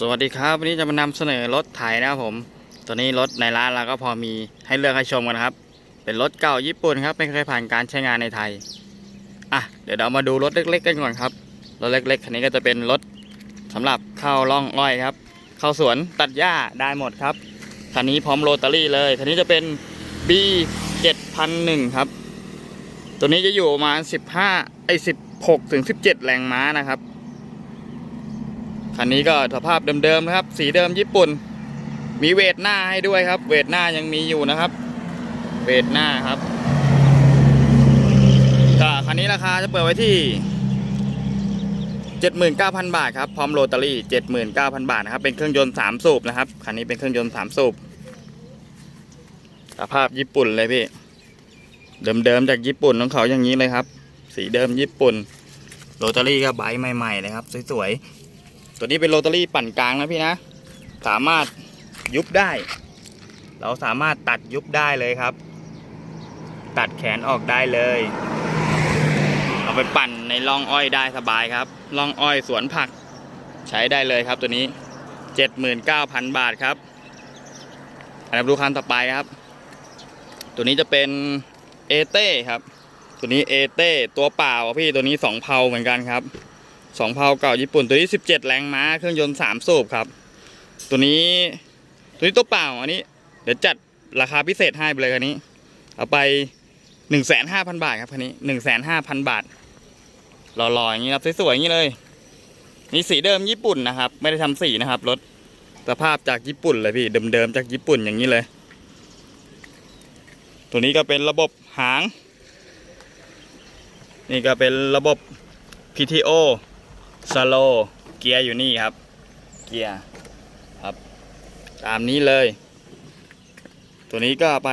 สวัสดีครับ วันนี้จะมานำเสนอรถไถนะครับผม ตัวนี้รถในร้านเราก็พอมีให้เลือกให้ชมกันครับ เป็นรถเก่าญี่ปุ่นครับไม่เคยผ่านการใช้งานในไทยอะเดี๋ยวเรามาดูรถเล็ก ๆ กันก่อนครับรถเล็กๆคันนี้ก็จะเป็นรถสำหรับเข้าร่องอ้อยครับ เข้าสวนตัดหญ้าได้หมดครับคันนี้พร้อมโรตารี่เลยคันนี้จะเป็น B 7001ครับตัวนี้จะอยู่ประมาณ15ไอ้16ถึง17 แรงม้านะครับ คันนี้ก็สภาพเดิมๆนะครับ สีเดิมญี่ปุ่น มีเวทหน้าให้ด้วยครับ เวทหน้ายังมีอยู่นะครับ เวทหน้าครับก็คันนี้ราคาจะเปิดไว้ที่79,000 บาทครับ พร้อมโรตารี่ 79,000 บาทนะครับ เป็นเครื่องยนต์ 3 สูบนะครับ คันนี้เป็นเครื่องยนต์ 3 สูบ สภาพญี่ปุ่นเลยพี่ เดิมๆจากญี่ปุ่นของเขาอย่างนี้เลยครับ สีเดิมญี่ปุ่น โรตารี่ก็ใบใหม่ ๆ เลยครับ สวยๆ ตัวนี้เป็นโรตารี่ปั่นกลางนะพี่นะ สามารถยุบได้ เราสามารถตัดยุบได้เลยครับ ตัดแขนออกได้เลย เอาไปปั่นในร่องอ้อยได้สบายครับร่องอ้อยสวนผัก ใช้ได้เลยครับตัวนี้ 79,000 บาทครับอันดับดูคันต่อไปครับ ตัวนี้จะเป็นเอเต้ครับ ตัวนี้เอเต้ตัวเปล่าพี่ตัวนี้สองเพาเหมือนกันครับ สองเพาเก่าญี่ปุ่นตัวนี้สิบเจ็ดแรงม้าเครื่องยนต์สามสูบครับ ตัวนี้ตัวนี้ตัวเปล่าอันนี้ เดี๋ยวจัดราคาพิเศษให้ไปเลยคันนี้ เอาไปหนึ่งแสนห้าพันบาทครับคันนี้หนึ่งแสนห้าพันบาทหล่อๆอย่างนี้ครับสวยๆอย่างนี้เลยนี่สีเดิมญี่ปุ่นนะครับ ไม่ได้ทำสีนะครับรถสภาพจากญี่ปุ่นเลยพี่เดิมๆจากญี่ปุ่นอย่างนี้เลย ตัวนี้ก็เป็นระบบหาง นี่ก็เป็นระบบ PTO สโลเกียร์อยู่นี่ครับ เกียร์ครับ ตามนี้เลย ตัวนี้ก็ไป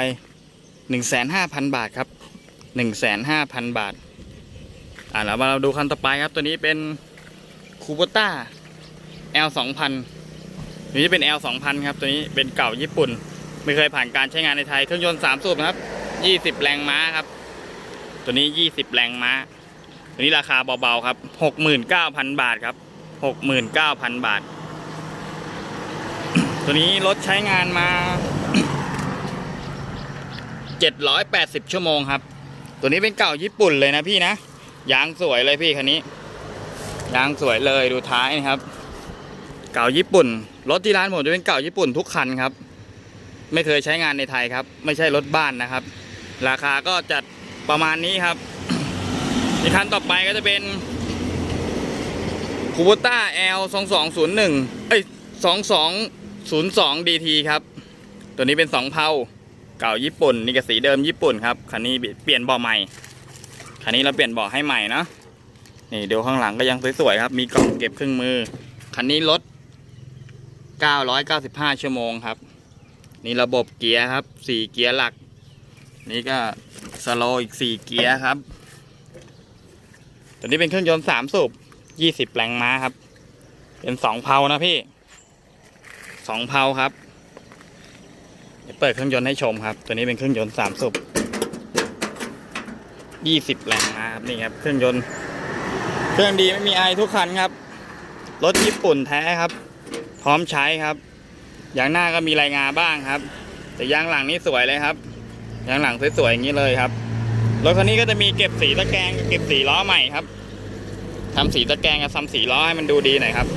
15,000 บาทครับ 15,000 บาท อ่าแล้วมาเราดูคันต่อไปครับ ตัวนี้เป็นคูโบต้า L 2000ตัวนี้เป็น L 2000ครับ ตัวนี้เป็นเก่าญี่ปุ่น ไม่เคยผ่านการใช้งานในไทย เครื่องยนต์3สูบนะครับ 20 แรงม้าครับ ตัวนี้ 20 แรงม้า ตัวนี้ราคาเบาๆครับ69,000บาทครับ69,000บาท ตัวนี้รถใช้งานมา780ชั่วโมงครับ ตัวนี้เป็นเก่าญี่ปุ่นเลยนะพี่นะ ยางสวยเลยพี่คันนี้ ยางสวยเลยดูท้ายนะครับ เก่าญี่ปุ่น รถที่ร้านผมจะเป็นเก่าญี่ปุ่นทุกคันครับ ไม่เคยใช้งานในไทยครับ ไม่ใช่รถบ้านนะครับ ราคาก็จัดประมาณนี้ครับ อีกคันต่อไปก็จะเป็นคูโบต้า L 2 2 0 1เอ้ย2 2 0 2 DT ครับ ตัวนี้เป็นสองเพาเก่าญี่ปุ่นนี่ก็สีเดิมญี่ปุ่นครับคันนี้เปลี่ยนเบาะใหม่คันนี้เราเปลี่ยนเบาะให้ใหม่เนาะนี่เดี๋ยวข้างหลังก็ยังสวยๆครับ มีกล่องเก็บเครื่องมือ คันนี้รถ 995 ชั่วโมงครับ นี่ระบบเกียร์ครับสี่เกียร์หลัก นี่ก็สโลอีกสี่เกียร์ครับ ตัวนี้เป็นเครื่องยนต์สามสูบยี่สิบแรงม้าครับ เป็นสองเพานะพี่สองเพาครับเดี๋ยวเปิดเครื่องยนต์ให้ชมครับ ตัวนี้เป็นเครื่องยนต์สามสูบยี่สิบแรงม้าครับนี่ครับ เครื่องยนต์ เครื่องดีไม่มีไอทุกคันครับ รถญี่ปุ่นแท้ครับ พร้อมใช้ครับ ยางหน้าก็มีรายงานบ้างครับ แต่ยางหลังนี่สวยเลยครับ ยางหลังสวยๆอย่างนี้เลยครับ รถคันนี้ก็จะมีเก็บสีตะแกรงเก็บสีล้อใหม่ครับทำสีตะแกรงกับทำสีล้อให้มันดูดีหน่อยครับ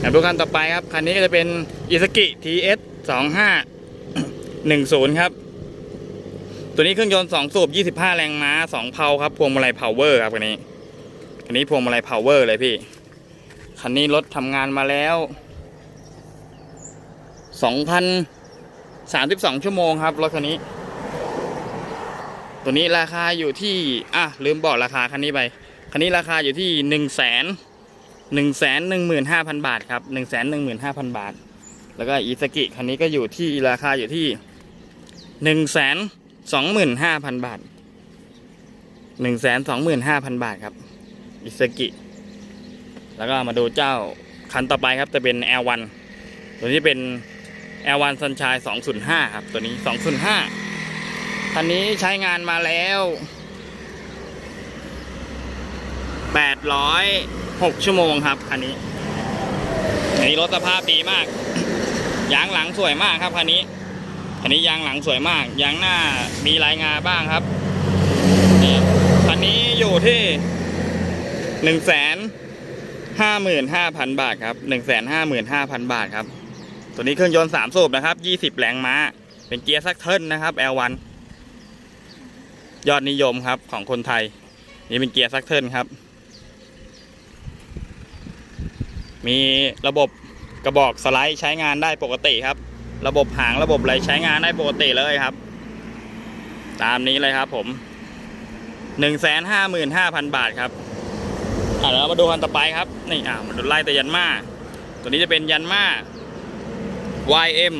แล้วดูคันต่อไปครับ คันนี้ก็จะเป็นอิสกิ TS 25 10ครับ ตัวนี้เครื่องยนต์2สูบ25แรงม้า2เพาครับพวงมาลัยพาวเวอร์ครับคันนี้คันนี้พวงมาลัยพาวเวอร์เลยพี่คันนี้รถทำงานมาแล้ว2,032ชั่วโมงครับรถคันนี้ ตัวนี้ราคาอยู่ที่อะลืมบอกราคาคันนี้ไป คันนี้ราคาอยู่ที่หนึ่งแสนหนึ่งแสนหนึ่งหมื่นห้าพันบาทครับหนึ่งแสนหนึ่งหมื่นห้าพันบาท แล้วก็อีสกิคันนี้ก็อยู่ที่ราคาอยู่ที่หนึ่งแสนสองหมื่นห้าพันบาทหนึ่งแสนสองหมื่นห้าพันบาทครับอิสกิ แล้วก็มาดูเจ้าคันต่อไปครับจะเป็น L1 ตัวนี้เป็น L1 Sunshine 205 ครับ ตัวนี้ 205 คันนี้ใช้งานมาแล้ว806ชั่วโมงครับคันนี้อันนี้รถสภาพดีมาก ยางหลังสวยมากครับคันนี้คันนี้ยางหลังสวยมาก ยางหน้ามีลายงาบ้างครับคันนี้อยู่ที่หนึ่งแสนห้าหมื่นห้าพันบาทครับหนึ่งแสนห้าหมื่นห้าพันบาทครับ ตัวนี้เครื่องยนต์สามสูบนะครับยี่สิบแรงม้า เป็นเกียร์ซักเทิลนะครับ L1 ยอดนิยมครับของคนไทย นี่เป็นเกียร์ซักเทิลครับ มีระบบกระบอกสไลด์ใช้งานได้ปกติครับ ระบบหางระบบอะไรใช้งานได้ปกติเลยครับ ตามนี้เลยครับผมหนึ่งแสนห้าหมื่นห้าพันบาทครับอะแล้วเรามาดูคันต่อไปครับ นี่อะมาดูไล่แต่ยันมาตัวนี้จะเป็นยันมา YM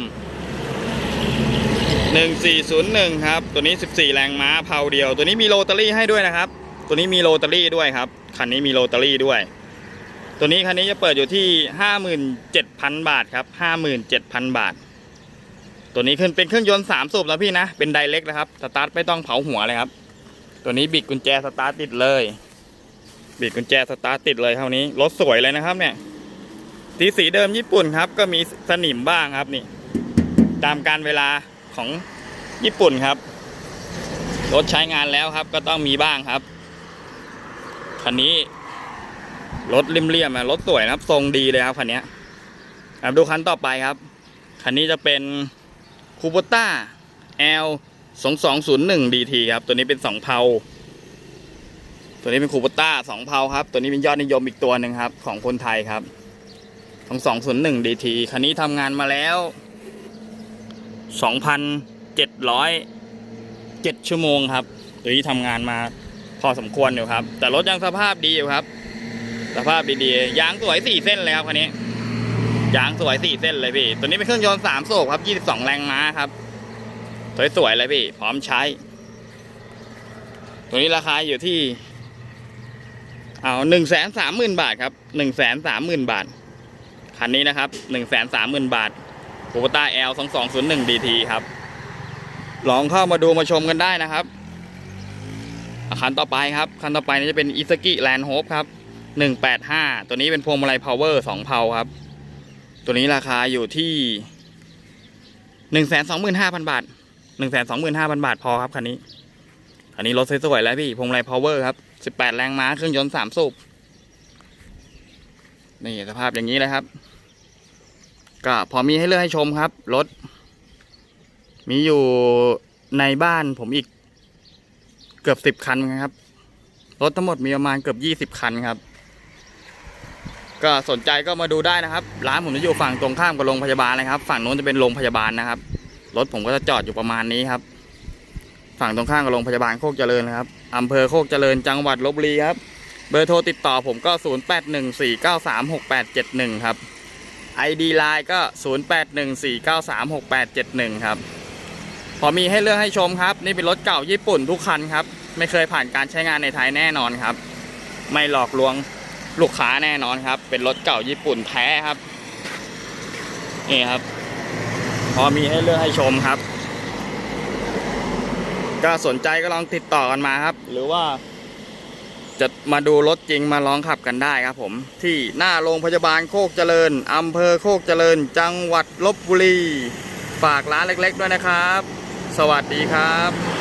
1401 ครับ ตัวนี้ 14 แรงม้าเพาเดียว ตัวนี้มีโรตารี่ให้ด้วยนะครับ ตัวนี้มีโรตารี่ด้วยครับ คันนี้มีโรตารี่ด้วย ตัวนี้คันนี้จะเปิดอยู่ที่ 57,000 บาทครับ 57,000 บาท ตัวนี้ขึ้นเป็นเครื่องยนต์3สูบแล้วพี่นะ เป็นไดเล็กนะครับ สตาร์ทไม่ต้องเผาหัวเลยครับ ตัวนี้บิดกุญแจสตาร์ทติดเลย บิดกุญแจสตาร์ทติดเลยเท่านี้ รถสวยเลยนะครับเนี่ย สีสีเดิมญี่ปุ่นครับ ก็มีสนิมบ้างครับนี่ ตามการเวลา ของญี่ปุ่นครับ รถใช้งานแล้วครับก็ต้องมีบ้างครับ คันนี้รถเลี่ยมๆรถสวยนะครับ ทรงดีเลยครับคันนี้อะดูคันต่อไปครับ คันนี้จะเป็นคูโบต้า L 2 2 0 1 DT ครับ ตัวนี้เป็นสองเพาตัวนี้เป็นคูโบต้าสองเพาครับ ตัวนี้เป็นยอดนิยมอีกตัวหนึ่งครับ ของคนไทยครับของ201 DT คันนี้ทำงานมาแล้ว 2,707 ชั่วโมงครับตัวนี้ทำงานมาพอสมควรอยู่ครับ แต่รถยังสภาพดีอยู่ครับ สภาพดีๆยางสวยสี่เส้นเลยครับคันนี้ยางสวยสี่เส้นเลยพี่ ตัวนี้เป็นเครื่องยนต์สามโศกครับยี่สิบสองแรงม้าครับ สวยๆเลยพี่ พร้อมใช้ ตัวนี้ราคาอยู่ที่ เอาหนึ่งแสนสามหมื่นบาทครับหนึ่งแสนสามหมื่นบาท คันนี้นะครับหนึ่งแสนสามหมื่นบาท โคต้า L สองสองศูนย์หนึ่ง DT ครับ ลองเข้ามาดูมาชมกันได้นะครับอะคันต่อไปครับ คันต่อไปนี่จะเป็นอิสกิแลนด์โฮปครับหนึ่งแปดห้าตัวนี้เป็นพวงมาลัยพาวเวอร์สองเพาครับ ตัวนี้ราคาอยู่ที่หนึ่งแสนสองหมื่นห้าพันบาทหนึ่งแสนสองหมื่นห้าพันบาทพอครับคันนี้คันนี้รถสวยๆแล้วพี่พวงมาลัยพาวเวอร์ครับสิบแปดแรงม้าเครื่องยนต์สามสูบนี่สภาพอย่างนี้เลยครับ ก็พอมีให้เลือกให้ชมครับ รถ มีอยู่ในบ้านผมอีกเกือบสิบคันครับ รถทั้งหมดมีประมาณเกือบยี่สิบคันครับ ก็สนใจก็มาดูได้นะครับ ร้านผมจะอยู่ฝั่งตรงข้ามกับโรงพยาบาลนะครับ ฝั่งโน้นจะเป็นโรงพยาบาลนะครับ รถผมก็จะจอดอยู่ประมาณนี้ครับ ฝั่งตรงข้ามกับโรงพยาบาลโคกเจริญนะครับอำเภอโคกเจริญจังหวัดลบบุรีครับ เบอร์โทรติดต่อผมก็ 0814936871 ครับ ID Line ก็ 0814936871 ครับ พอมีให้เลือกให้ชมครับ นี่เป็นรถเก่าญี่ปุ่นทุกคันครับ ไม่เคยผ่านการใช้งานในไทยแน่นอนครับ ไม่หลอกลวงลูกค้าแน่นอนครับ เป็นรถเก่าญี่ปุ่นแท้ครับ นี่ครับ พอมีให้เลือกให้ชมครับ ก็สนใจก็ลองติดต่อกันมาครับ หรือว่า จะมาดูรถจริงมาลองขับกันได้ครับผม ที่หน้าโรงพยาบาลโคกเจริญอำเภอโคกเจริญ จังหวัดลบบุรี ฝากร้านเล็กๆด้วยนะครับ สวัสดีครับ